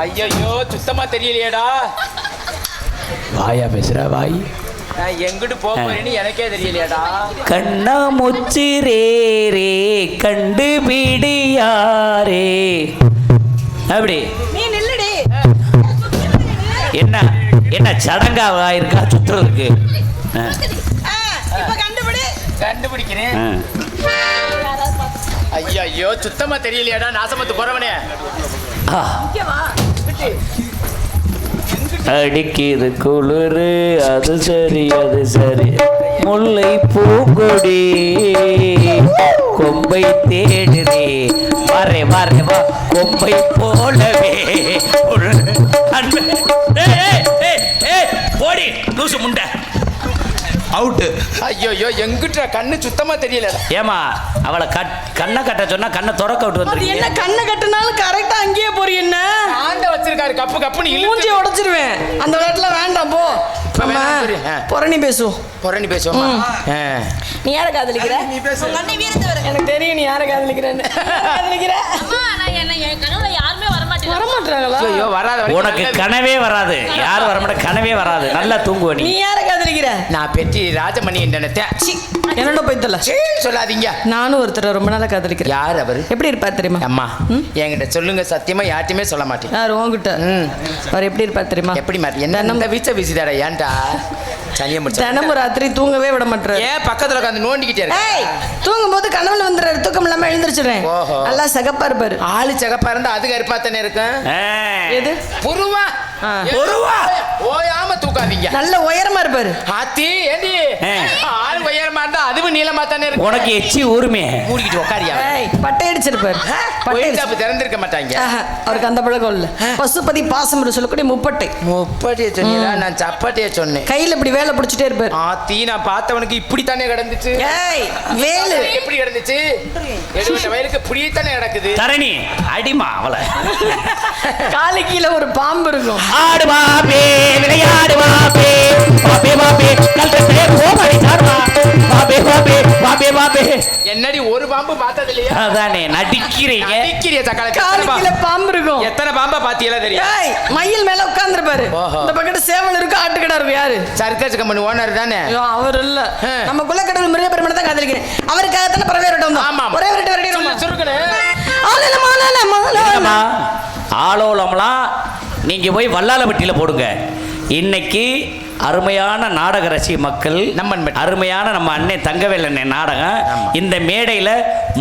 ஐயோ சுத்தமா தெரியலையேடா வாயா பேசுற வாய் நான் எங்கிட்டு போக போறேன்னு எனக்கே தெரியலையேடா கண்ணா முச்சு ரே கண்டுபிடி யாரே அப்படி நீ நில்லுடி என்ன என்ன சடங்காவா இருக்கா இப்ப கண்டுபிடி கண்டுபிடிக்கிறேன். ஐயோ சுத்தமா தெரியலையாடா நாசமத்து போறவனே. ஆ, அடிக்குது குளிரு அது சரி அது சரி. முல்லை பூங்கொடி கொம்பை தேடுதே வரே வரே வா கொம்பை போலவே. அன்பு. ஏய், போடி லூசு முண்டை. அவுட்டு ஐயோ எங்கிட்ட கண்ணு சுத்தமா தெரியலடா ஏமா அவளை கட் கண்ணை கட்ட சொன்னா கண்ணை திறக்க விட்டு அது என்ன கண்ணை கட்டினாலும் கரெக்டா அங்கேயே போறீ என்ன? ஆண்ட வச்சிருக்காரு கப்பு கப்புன்னு மூஞ்சி உடைச்சிருவேன். அந்த விளையாட்டுல வேண்டாம் போ. நம்ம. புறணி பேசுவோம் புறணி பேசுவோமா ஆ. நீ யாரை காதலிக்கிற? நீ பேசு. எனக்கு தெரியும் நீ யாரை காதலிக்கிறேன்னு. காதலிக்கிற? அம்மா நான் என்ன என் கனவுல யாருமே ஐயோ வராத வரைக்கும் உனக்கு. கனவே வராது. யாரும் வரமாட்ட? கனவே வராது. நல்லா தூங்குவ நீ. யாரை காதலிக்கிற நான் பெட்டி ராஜமணி நினைத்தேன் என்னோட போய்த்தல சீ, சொல்லாதீங்க. நானும் ஒருத்தர் ரொம்ப நாளா காதலிக்கிறேன். யார் அவரு? எப்படி இருப்பார் தெரியுமா? அம்மா என்கிட்ட சொல்லுங்க சத்தியமா யார்ட்டையுமே சொல்ல மாட்டேன். யார் உங்ககிட்ட ம். அவர் எப்படி இருப்பார் தெரியுமா? எப்படி மாட்டேன் என்ன இந்த வீச்ச வீசிதாடா ஏன்டா? சனியை முடிச்ச தினமும் ராத்திரி தூங்கவே விட மாட்டாரு ஏன் பக்கத்துல உட்காந்து நோண்டிக்கிட்டே இருக்க? ஏய் தூங்கும் போது கனவுல வந்துடுறாரு. தூக்கம் இல்லாம எழுந்திரிச்சிடுறேன். ஓஹோ. நல்லா சகப்பா இருப்பாரு. ஆளு சகப்பா இருந்தா அது கருப்பா தானே இருக்கும்? எது. புருவா. ஓயாம தூக்காதீங்க. நல்ல உயரமா இருப்பாரு. ஆத்தி ஏண்டி. ஆளு உயரமா இருந்தா அதுவும் நீளமா தானே இருக்கும் உனக்கு எச்சி ஊருமே மூடிக்கிட்டு உட்காரியா ஏய் பட்டை அடிச்சிருப்பாரு பட்டை ஷாப் திறந்திருக்க மாட்டாங்க. அவருக்கு அந்த பழக்கம் இல்ல. பசுபதி பாசம் சொல்லக்கூடிய முப்பட்டை. முப்பட்டிய சொன்னீங்களா? நான் சப்பாட்டிய சொன்னேன். கையில இப்படி வேலை பிடிச்சிட்டே இருப்பாரு. ஆத்தி நான் பார்த்தவனுக்கு இப்படி தானே கிடந்துச்சு. ஏய் வேலு. எப்படி கிடந்துச்சு? எழுபது வயலுக்கு இப்படி தானே கிடக்குது. தரணி அடிமா அவளை. காலு கீழே ஒரு பாம்பு இருக்கும். ஆடு பாப்பே விளையாடு பாப்பே பாப்பே பாப்பே கல்கத்தே பாப்பே பாப்பே பாப்பே பாப்பே என்னடி ஒரு பாம்பு பார்த்தது இல்லையா அதானே நடிக்கிறீங்க. அடிக்கிறிய காலு சக்கால கீழே பாம்பு இருக்கும். எத்தனை பாம்பா பாத்தியெல்லாம் தெரியும்? ஏய் மயில் மேல உட்கார்ந்துருப்பாரு ஓஹோ. இந்த பக்கத்து சேவல் இருக்கும் ஆட்டுக்கடா இருக்கும் யாரு? சர்க்கஸ் கம்பெனி ஓனர் தானே? ஐயோ, அவர் இல்ல. நம்ம குலக்கடவுள் முருக பெருமனை தான் காதலிக்கிறேன். அவருக்காக தானே பறவை விட்டம் ஆமா ஒரே விரட்டி சொல்லு, சுருக்குனு. என்னம்மா? ஆலோலம்லாம் நீங்க போய் வல்லாலப்பட்டியில போடுங்க. இன்னைக்கு அருமையான நாடக ரசிக மக்கள் பட்டி. அருமையான நம்ம அண்ணன் தங்கவேல் அண்ணன் நாடகம் இந்த மேடையில்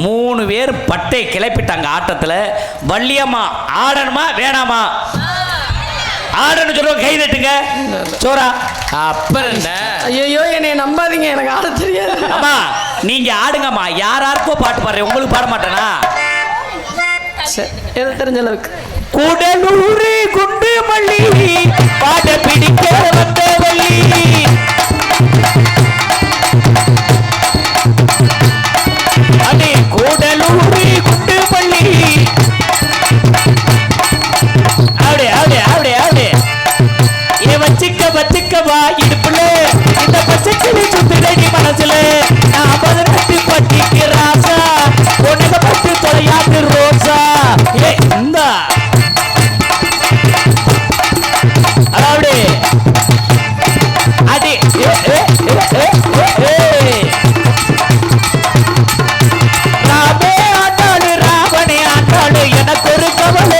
மூணு பேர் பட்டை கிளப்பிட்டாங்க ஆட்டத்தில். வள்ளியம்மா ஆடணுமா வேணாமா? ஆடணும் சொல்லுவோம் கை தட்டுங்க. சோரா. அப்புறம் என்ன ஐயோ என்னைய நம்பாதீங்க எனக்கு ஆட தெரியாது. அம்மா நீங்க ஆடுங்கம்மா. யார் யாருக்கோ பாட்டு பாடுறேன். உங்களுக்கு பாட மாட்டேனா? சரி, ஏதோ தெரிஞ்ச அளவுக்கு. கூடலூரு குண்டு மல்லி பாட ஒரு கவலை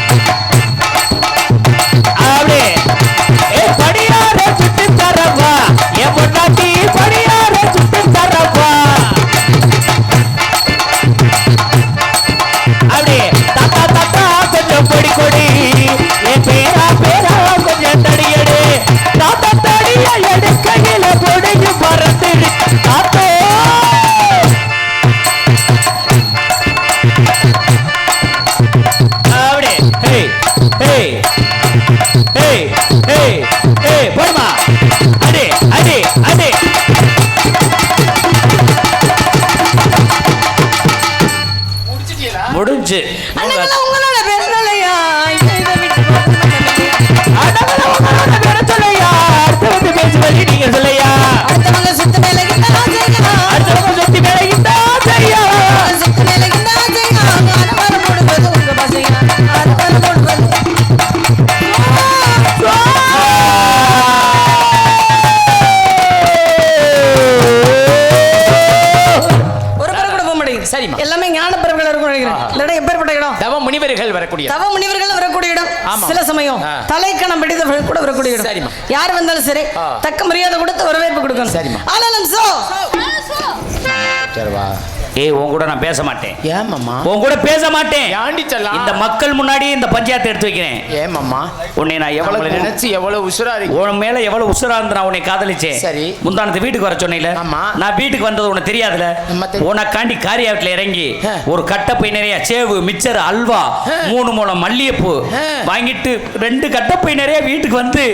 வரக்கூடிய இடம். யார் வந்தாலும் சரி. தக்க மரியாதை கொடுத்து வரவேற்பு கொடுக்கணும் சரிம்மா. ஆனாலும் சோ சரிவா ஏய் உன் கூட நான் பேச மாட்டேன் ஏமாம்மா உன் கூட பேச மாட்டேன் ஏண்டி செல்லாம் இந்த மக்கள் முன்னாடி இந்த பஞ்சாயத்து எடுத்து வைக்கிறேன் ஏமாம்மா உன்னை நான் எவ்வளவு நினைச்சு எவ்வளவு உசுரா இருக்கு உன் மேல எவ்வளவு உசுரா இருந்து நான் உன்னை காதலிச்சேன் சரி. முந்தானத்து வீட்டுக்கு வர சொன்னீல ஆமா. நான் வீட்டுக்கு வந்தது உனக்கு தெரியாதுல. உனக்காண்டி காரியாவட்டில் இறங்கி. ஒரு கட்டப்பை நிறைய சேவு மிச்சர் அல்வா. மூணு மூலம் மல்லிகைப்பூ. வாங்கிட்டு ரெண்டு கட்டப்பை நிறைய வீட்டுக்கு வந்து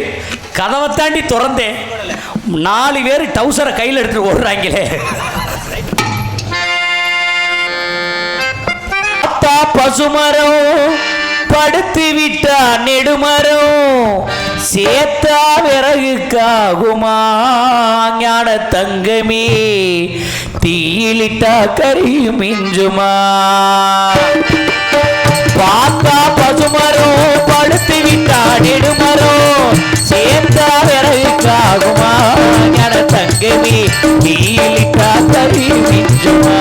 கதவை தாண்டி திறந்தேன் நாலு பேர் டவுசரை கையில் எடுத்துட்டு ஓடுறாங்களே பசுமரம் படுத்து விட்டா நெடுமரம். சேத்தா விறகுக்காகுமா? ஞான தங்கமே தீயிலிட்டா கரியும் மிஞ்சுமா பார்த்தா பசுமரம் படுத்து விட்டா நெடுமரம். சேத்தா விறகுக்காகுமா? ஞான தங்கமே தீயிலிட்டா கரியும் மிஞ்சுமா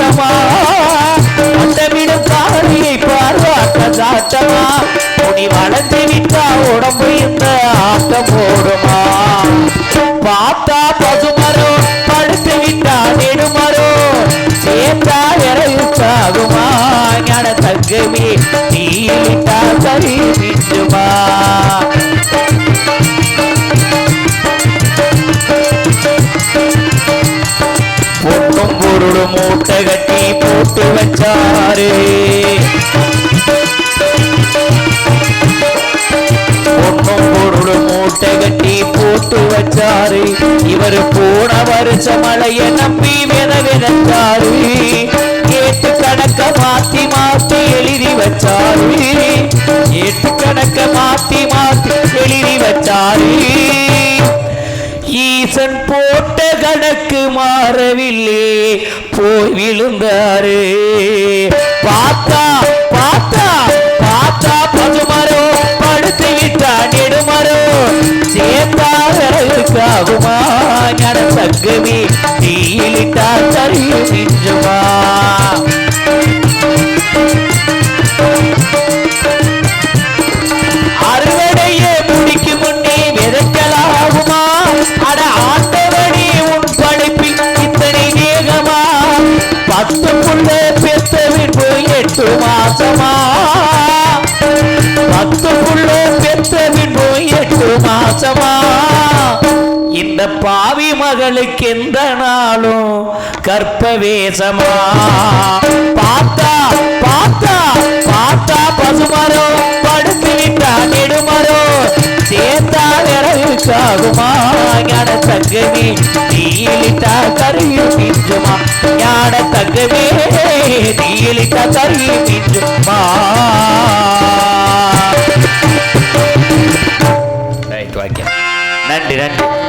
சாட்டமா வட்டமிடும் காணியை பார்வாட்ட சாட்டமா முடி வளர்ந்து விட்டா உடம்பு இந்த ஆட்டம் போடுமா? பார்த்தா பசுமரோ படுத்து விட்டா நெடுமரோ. சேர்த்தா இறையுச்சாகுமா ஞான தங்கமே நீட்டா சரி மிஞ்சுமா பொண்ணும் பொருளும் மூட்டை கட்டி போட்டு வச்சாரு. பொண்ணும் பொருளும் மூட்டை கட்டி போட்டு வச்சாரு. இவர் போன வருஷ மழையை நம்பி வித விதைச்சாரு. கேட்டு கணக்க மாத்தி மாத்தி எழுதி வச்சாரு. கேட்டு கணக்க மாத்தி மாத்தி எழுதி வச்சாரு. ஈசன் போ மாறவில்லை. போய் விழுந்தாரு. பார்த்தா பார்த்தா பார்த்தா பசுமரோ படுத்து விட்டா நெடுமரோ. சேர்ந்தா விறகுக்காகுமா ஞான சங்கமே பத்து புள்ள பெத்த விட்டு எட்டு மாசமா? பத்து புள்ள பெத்த விட்டு எட்டு மாசமா? இந்த இந்த பாவி மகளுக்கு எந்த நாளும் கற்பவேசமா பார்த்தா பார்த்தா பார்த்தா பசுமரம். பரிசாகுமா ஞான தங்கமே நீலிட்டா கருகில் மிஞ்சுமா ஞான தங்கமே நீலிட்டா கருகில் மிஞ்சுமா நன்றி நன்றி.